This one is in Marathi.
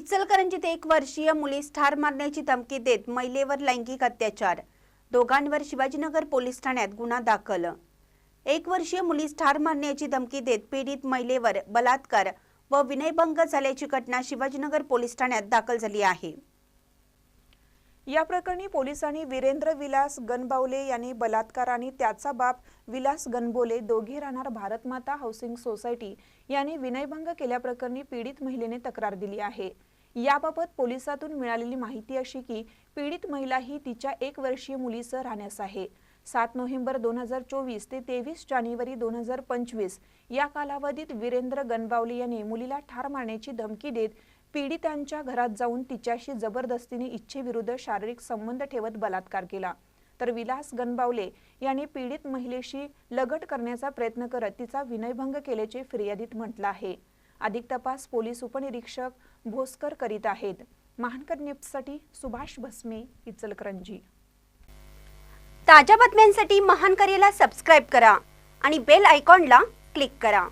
इचलकरंजीत एक वर्षीय मुलीस ठार मारण्याची धमकी देत महिलेवर लैंगिक अत्याचार. दोघांवर शिवाजीनगर पोलीस ठाण्यात गुन्हा दाखल. एक वर्षीय मुलीस ठार मारण्याची धमकी देत पीडित महिलेवर बलात्कार व विनयभंग झाल्याची घटना शिवाजीनगर पोलीस ठाण्यात दाखल झाली आहे. या प्रकरणी पोलिसांनी वीरेंद्र विलास गणबावले यांनी बलात्कार आणि त्याचा बाप विलास गणबोले दोघे राहणार भारतमाता हाऊसिंग सोसायटी यांनी विनयभंग केल्याप्रकरणी पीडित महिलेने तक्रार दिली आहे. याबाबत पोलिसातून मिळालेली माहिती अशी की पीडित महिला ही तिच्या एक वर्षीय मुलीसह राहण्यास आहे. सात नोव्हेंबर दोन हजार चोवीस ते तेवीस जानेवारी दोन हजार पंचवीस या कालावधीत वीरेंद्र गणबावले यांनी मुलीला ठार मारण्याची धमकी देत पीडितांच्या घरात जाऊन तिच्याशी जबरदस्तीने इच्छेविरुद्ध शारीरिक संबंध ठेवत बलात्कार केला. तर विलास गणबावले यांनी पीडित महिलेशी लगट करण्याचा प्रयत्न करत तिचा विनयभंग केल्याचे फिर्यादीत म्हटलं आहे. अधिक तपास पोलीस उपनिरीक्षक भोसकर करीत आहेत. महानकर न्यूजसाठी सुभाष भस्मे इचलकरंजी. ताज्या बातम्यांसाठी महानकरेला सबस्क्राईब करा आणि बेल आयकॉनला क्लिक करा.